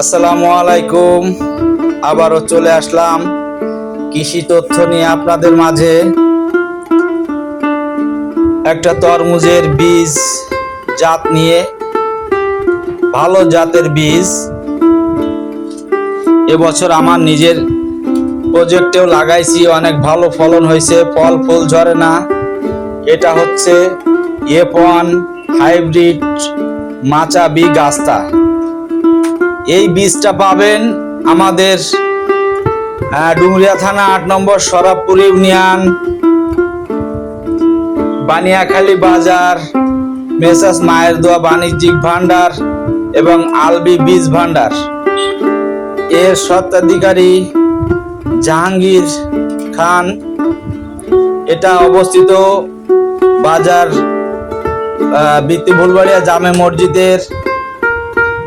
আসসালামু আলাইকুম। আবারও চলে আসলাম কৃষি তথ্য নিয়ে আপনাদের মাঝে। একটা তরমুজের বীজ জাত নিয়ে, ভালো জাতের বীজ। এবছর আমার নিজের প্রজেক্টেও লাগাইছি, অনেক ভালো ফলন হয়েছে, ফল ফুল ঝরে না। এটা হচ্ছে এফ ওয়ান হাইব্রিড মাচা বি গাস্তা এই বীজটা পাবেন আমাদের ডুমরিয়া থানা আট নম্বর সরাবপুর ইউনিয়ন, বানিয়াখালী বাজার, মেসাস মায়ের দোয়া বাণিজ্যিক ভান্ডার এবং আলবি বীজ ভান্ডার এর স্বত্বাধিকারী জাহাঙ্গীর খান। এটা অবস্থিত বাজার বৃত্তি ভুলবাড়িয়া জামে মসজিদের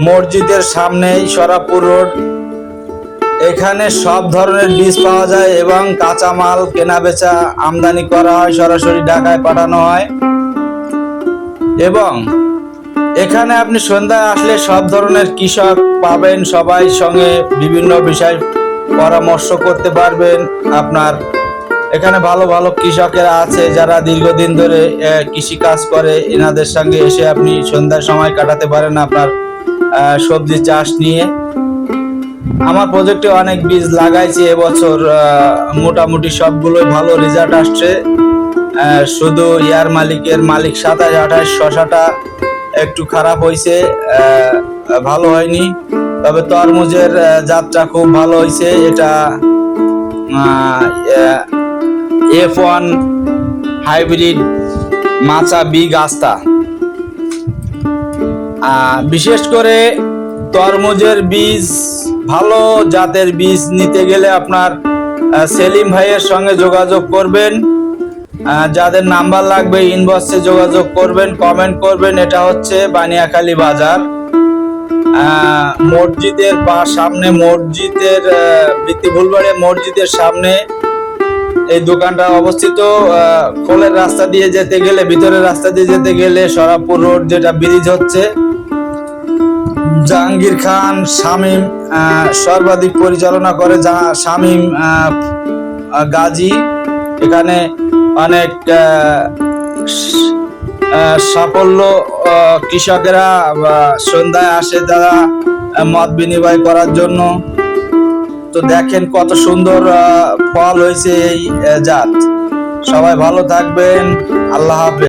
মসজিদের সামনেই সরাপুর রোড। এখানে সব ধরনের বীজ পাওয়া যায় এবং কাঁচামাল কেনা বেচা আমদানি করা হয়, সরাসরি ঢাকায় পাঠানো হয়। এবং এখানে আপনি সন্ধ্যায় আসলে সব ধরনের কৃষক পাবেন, সবাই সঙ্গে বিভিন্ন বিষয় পরামর্শ করতে পারবেন আপনার। এখানে ভালো ভালো কৃষকেরা আছে যারা দীর্ঘদিন ধরে কৃষি কাজ করে, এনাদের সঙ্গে এসে আপনি সন্ধ্যার সময় কাটাতে পারেন আপনার সবজি চাষ নিয়ে। আমার প্রজেক্টে অনেক বীজ লাগাইছি এবছর মোটামুটি সবগুলোই ভালো রেজাল্ট আসছে। শুধু ইয়ার মালিকের মালিক সাতাশ আঠাশ শশাটা একটু খারাপ হয়েছে ভালো হয়নি। তবে তরমুজের জাতটা খুব ভালো হয়েছে এটা এফ ওয়ান হাইব্রিড মাচা বি আহ, বিশেষ করে তরমুজের বীজ ভালো জাতের বীজ নিতে গেলে আপনার সেলিম ভাইয়ের সঙ্গে যোগাযোগ করবেন। যাদের নাম্বার লাগবে ইনবক্সে যোগাযোগ করবেন কমেন্ট করবেন। এটা হচ্ছে বানিয়াখালী বাজার। মসজিদের বা সামনে মসজিদের আহ, বৃত্তি ভুলবাড়িয়া মসজিদের সামনে এই দোকানটা অবস্থিত। খোলের রাস্তা দিয়ে যেতে গেলে ভিতরের রাস্তা দিয়ে যেতে গেলে সরাপুর রোড যেটা ব্রিজ হচ্ছে জাহাঙ্গীর খান শামীম সর্বাধিক পরিচালনা করে যা শামীম গাজী। এখানে অনেক সাফল্য কৃষকেরা সন্ধ্যায় আসে তারা মত বিনিময় করার জন্য। তো দেখেন কত সুন্দর ফল হয়েছে এই জাত। সবাই ভালো থাকবেন। আল্লাহ হাফেজ।